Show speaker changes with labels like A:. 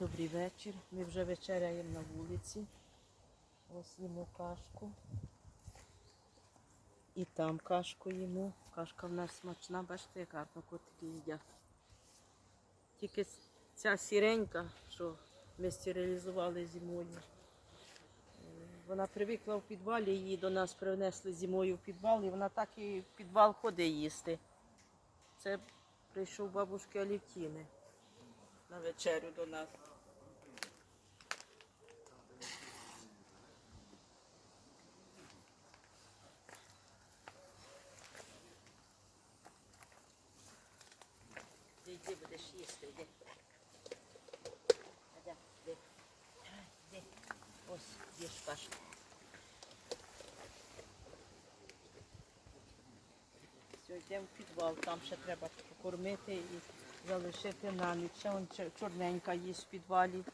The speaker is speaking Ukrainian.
A: Добрий вечір. Ми вже вечеряємо на вулиці. Ось їмо кашку. І там кашку їмо. Кашка в нас смачна, бачите, як гарно котики їдять. Тільки ця сіренька, що ми стерилізували зимою. е, Вона привикла в підвалі, її до нас принесли зимою в підвал, і вона так і в підвал ходить їсти. Це прийшов бабушки Алівтіни на вечерю до нас. Йди, будеш їсти, йди. Ось, їж кашку. Йдемо в підвал, там ще треба покормити і залишити на ніч. Вон чорненька є в підвалі.